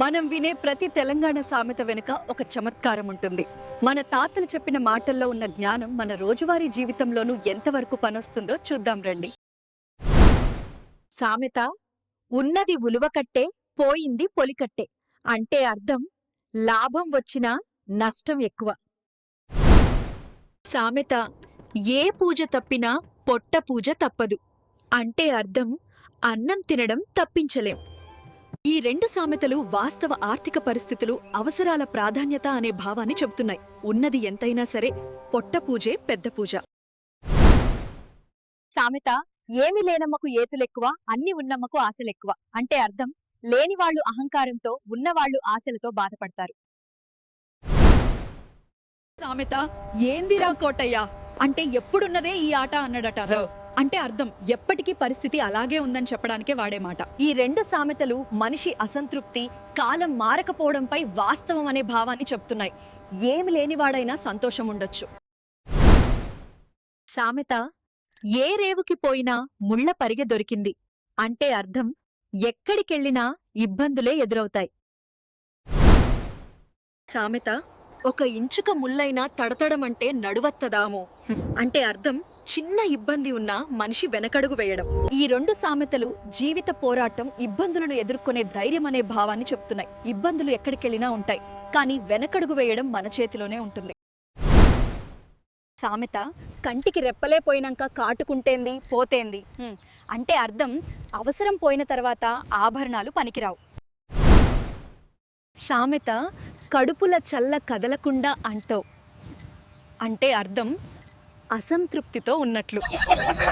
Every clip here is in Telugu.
మనం వినే ప్రతి తెలంగాణ సామెత వెనుక ఒక చమత్కారం ఉంటుంది. మన తాతలు చెప్పిన మాటల్లో ఉన్న జ్ఞానం మన రోజువారీ జీవితంలోనూ ఎంతవరకు పనొస్తుందో చూద్దాం రండి. సామెత ఉన్నది ఉలువకట్టే పోయింది పొలికట్టే అంటే అర్థం లాభం వచ్చినా నష్టం ఎక్కువ. సామెత ఏ పూజ తప్పినా పొట్ట పూజ తప్పదు అంటే అర్థం అన్నం తినడం తప్పించలేం ఈ రెండు సామెతలు వాస్తవ ఆర్థిక పరిస్థితులు అవసరాల ప్రాధాన్యత అనే భావాన్ని చెబుతున్నాయి. ఉన్నది ఎంతైనా సరే పొట్ట పూజే పెద్ద పూజ. సామెత ఏమి లేనమ్మకు ఏతులెక్కువ అన్ని ఉన్నమ్మకు ఆశలెక్కువ. అంటే అర్థం లేనివాళ్ళు అహంకారంతో ఉన్నవాళ్ళు ఆశలతో బాధపడతారు. సామెత ఏందిరా కోటయ్య? అంటే ఎప్పుడున్నదే ఈ ఆట అన్నాడట. అంటే అర్థం. ఎప్పటికీ పరిస్థితి అలాగే ఉందని చెప్పడానికే వాడే మాట. ఈ రెండు సామెతలు మనిషి అసంతృప్తి కాలం మారకపోవడంపై వాస్తవం అనే భావాన్ని చెప్తున్నాయి. ఏమి లేనివాడైనా సంతోషం ఉండొచ్చు. సామెత ఏ రేవుకి పోయినా ముళ్ళ పరిగె దొరికింది. అంటే అర్థం ఎక్కడికెళ్ళినా ఇబ్బందులే ఎదురవుతాయి. సామెత ఒక ఇంచుక ముల్లైనా తడతడమంటే నడువత్తదాము. అంటే అర్థం చిన్న ఇబ్బంది ఉన్నా మనిషి వెనకడుగు వేయడం. ఈ రెండు సామెతలు జీవిత పోరాటం ఇబ్బందులను ఎదుర్కొనే ధైర్యం అనే భావాన్ని చెప్తున్నాయి. ఇబ్బందులు ఎక్కడికెళ్ళినా ఉంటాయి కానీ వెనకడుగు వేయడం మన చేతిలోనే ఉంటుంది. సామెత కంటికి రెప్పలే పోయినాక కాటుకుంటేంది? పోతేంది? అంటే అర్థం అవసరం పోయిన తర్వాత ఆభరణాలు పనికిరావు. సామెత కడుపుల చల్ల కదలకుండా అంటో అంటే అర్థం అసంతృప్తితో ఉన్నట్లు.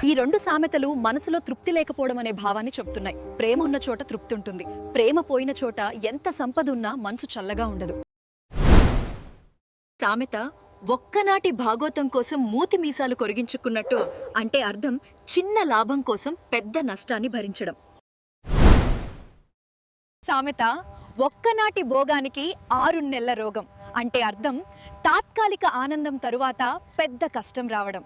ఈ రెండు సామెతలు మనసులో తృప్తి లేకపోవడం అనే భావాన్ని చెప్తున్నాయి ప్రేమ ఉన్న చోట తృప్తి ఉంటుంది. ప్రేమ పోయిన చోట ఎంత సంపద ఉన్నా మనసు చల్లగా ఉండదు. సామెత ఒక్కనాటి భాగోతం కోసం మూతి మీసాలు కొరిగించుకున్నట్టు అంటే అర్థం చిన్న లాభం కోసం పెద్ద నష్టాన్ని భరించడం. సామెత ఒక్కనాటి భోగానికి ఆరు నెలల రోగం అంటే అర్థం తాత్కాలిక ఆనందం తరువాత పెద్ద కష్టం రావడం.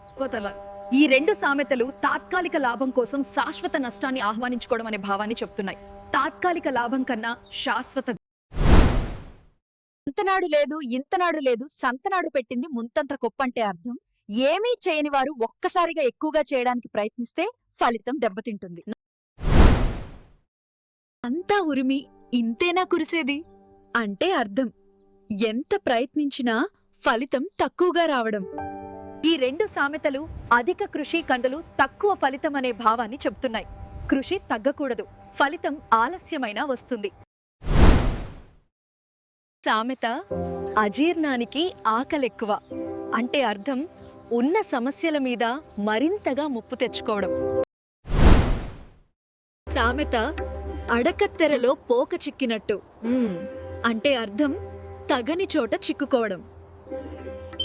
ఈ రెండు సామెతలు తాత్కాలిక లాభం కోసం శాశ్వత నష్టాన్ని ఆహ్వానించుకోవడం అనే భావాన్ని చెప్తున్నాయి. తాత్కాలిక లాభం కన్నా శాశ్వత అంతనాడు లేదు ఇంతనాడు లేదు సంతనాడు పెట్టింది ముంతంత కొప్పంటే అర్థం. ఏమీ చేయని వారు ఒక్కసారిగా ఎక్కువగా చేయడానికి ప్రయత్నిస్తే ఫలితం దెబ్బతింటుంది. అంతా ఉరిమి ఇంతేనా కురిసేది? అంటే అర్థం. ఎంత ప్రయత్నించినా ఫలితం తక్కువగా రావడం. ఈ రెండు సామెతలు అధిక కృషి కండలు తక్కువ ఫలితం అనే భావాన్ని చెప్తున్నాయి కృషి తగ్గకూడదు. ఫలితం ఆలస్యమైనా వస్తుంది. సామెత అజీర్ణానికి ఆకలెక్కువ. అంటే అర్థం ఉన్న సమస్యల మీద మరింతగా ముప్పు తెచ్చుకోవడం. సామెత అడకత్తెరలో పోక చిక్కినట్టు. అంటే అర్థం తగని చోట చిక్కుకోవడం.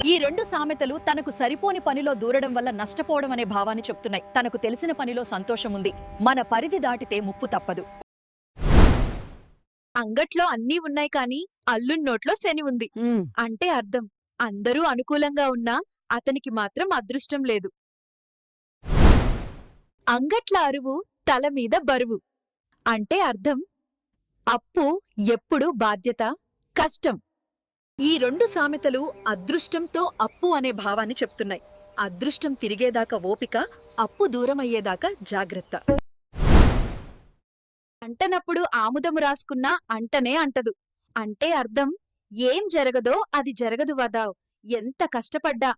ఈ రెండు సామెతలు తనకు సరిపోని పనిలో దూరడం వల్ల నష్టపోవడం అనే భావాన్ని చెప్తున్నాయి. తనకు తెలిసిన పనిలో సంతోషం ఉంది. మన పరిధి దాటితే ముప్పు తప్పదు. అంగట్లో అన్నీ ఉన్నాయి కాని అల్లున్నోట్లో శని ఉంది. అంటే అర్థం. అందరూ అనుకూలంగా ఉన్నా అతనికి మాత్రం అదృష్టం లేదు. అంగట్ల అరువు తల మీద బరువు. అంటే అర్థం. అప్పు ఎప్పుడు బాధ్యత కష్టం. ఈ రెండు సామెతలు అదృష్టంతో అప్పు అనే భావాన్ని చెప్తున్నాయి. అదృష్టం తిరిగేదాకా ఓపిక అప్పు దూరమయ్యేదాకా జాగ్రత్త. అంటనప్పుడు ఆముదము రాసుకున్నా అంటనే అంటదు. అంటే అర్థం ఏం జరగదో అది జరగదు వదావ్. ఎంత కష్టపడ్డా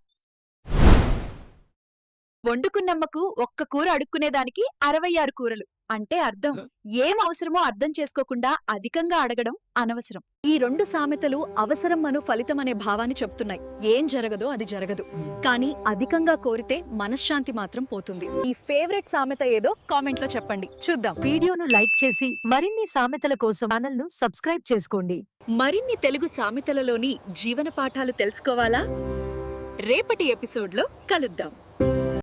వండుకున్నమ్మకు ఒక్క కూర అడుక్కునేదానికి అరవై ఆరు కూరలు. అంటే అర్థం. ఏం అవసరమో అర్థం చేసుకోకుండా అధికంగా అడగడం అనవసరం. ఈ రెండు సామెతలు అవసరం అను ఫలితం అనే భావాన్ని చెప్తున్నాయి. ఏం జరగదో అది జరగదు. కానీ అధికంగా కోరితే మనశ్శాంతి మాత్రం పోతుంది. ఈ ఫేవరెట్ సామెత ఏదో కామెంట్లో చెప్పండి. చూద్దాం. వీడియోను లైక్ చేసి మరిన్ని సామెతల కోసం ఛానల్ను సబ్స్క్రైబ్ చేసుకోండి. మరిన్ని తెలుగు సామెతలలోని జీవన పాఠాలు తెలుసుకోవాలా? రేపటి ఎపిసోడ్లో కలుద్దాం.